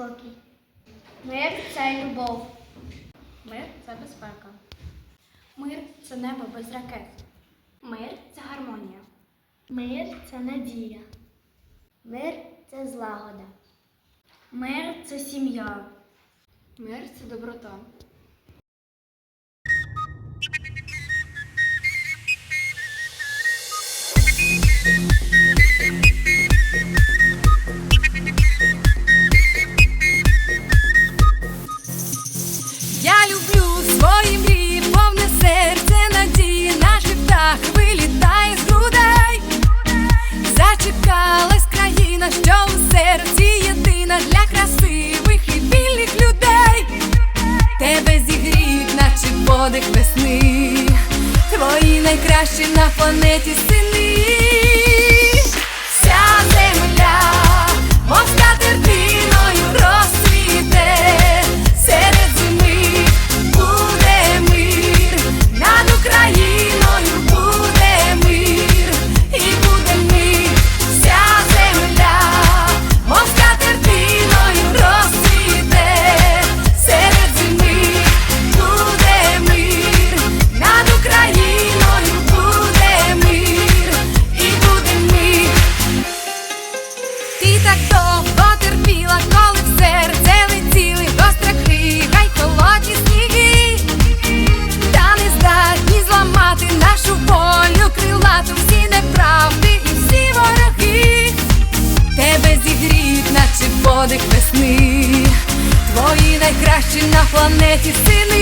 спокій. Мир це любов. Мир це безпека. Мир це небо без ракет. Мир це гармонія. Мир це надія. Мир це злагода. Мир це сім'я. Мир це доброта. Найкращі на планеті сини. Вся земля, так довго терпіла, коли в серце летіли гостра крига й холодні сніги, та не здатні зламати нашу волю крилату всі неправди і всі вороги. Тебе зігріють, наче подих весни, твої найкращі на планеті сини.